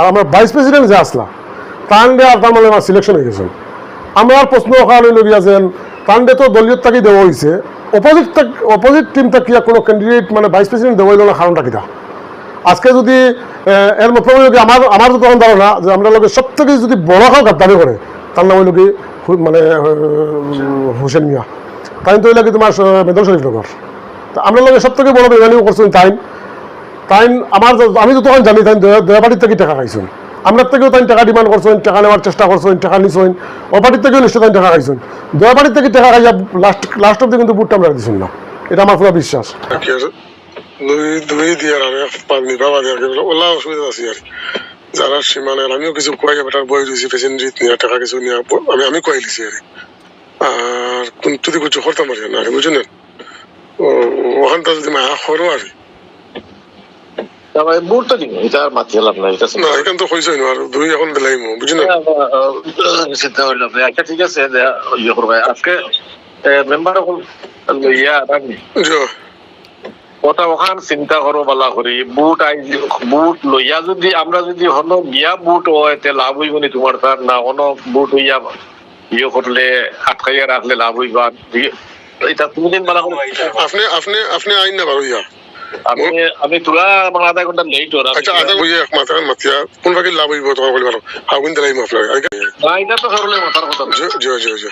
আর আমরা vice president যে আসলা তান দে আর তার মানে সিলেকশন হয়ে গেছেন আমরা প্রশ্ন ওখানে লগিয়া যেন তান দে তো দলীয় তাকে দেওয়া হয়েছে অপোজিট অপোজিট টিম তাকিয়া কোনো ক্যান্ডিডেট মানে ভাইস প্রেসিডেন্ট দেওয়া হইল না, কারণটা কিটা আজকে যদি এর কি আমার আমার তখন ধারণা যে আমরা লোকে সব থেকে যদি বড় খাও গাদ্দারি করে, তার নাম হইল কি মানে হোসেন মিয়া। তাই তো হইলে কি তোমার মেদন শরীফ নগর। তা আমরা লোকে সব থেকে বড় বেমানিও করছেন তাই তাই আমার আমি তো তখন জানি তাই দয়াবাড়ির থেকে টাকা খাইছেন। আমরা থেকেও তাই টাকা ডিমান্ড করছেন, টাকা নেওয়ার চেষ্টা করছেন, টাকা নিছেন। ও থেকেও নিশ্চয় তাই টাকা খাইছেন। দয়াবাড়ির থেকে টাকা খাইয়া লাস্ট লাস্ট অব্দি কিন্তু বুটটা আমরা দিছেন না। এটা আমার পুরো বিশ্বাস। ওলা অসুবিধা আছে আর যারা সীমানে আমিও কিছু কয়ে টাকা কিছু আমি আর আর কোন যদি কিছু করতাম পারি না বুঝছেন ওখানটা যদি মায়া করো আর তবে বুটটা দিন এটা আর মাতি হলাম না এটা না এখান তো হয়েছে না আর দুই এখন দিলাইমো বুঝছেন চিন্তা করলাম আচ্ছা ঠিক আছে ইয়ে করবে আজকে মেম্বার এখন ইয়া রাখবি জো। ওখান চিন্তা করো বলা করি বুট আই বুট লইয়া যদি আমরা যদি হলো গিয়া বুট হয় তে লাভ হইব নি তোমার তার না হলো বুট হইয়া ইয়ে করলে আটকাইয়া রাখলে লাভ হইবা এটা তুমি দিন বলা আপনি আপনি আপনি আইন না বারো ইয়া। আমি আমি তোরা আমার আধা ঘণ্টা লেট ওরা আচ্ছা আধা এক মাথা মাতিয়া কোন ভাগে লাভ হইব তোমার বলি ভালো হাউকিন দিলাইমো আপনার না এটা তো করলে মাথার কথা। না। জো জো জো জো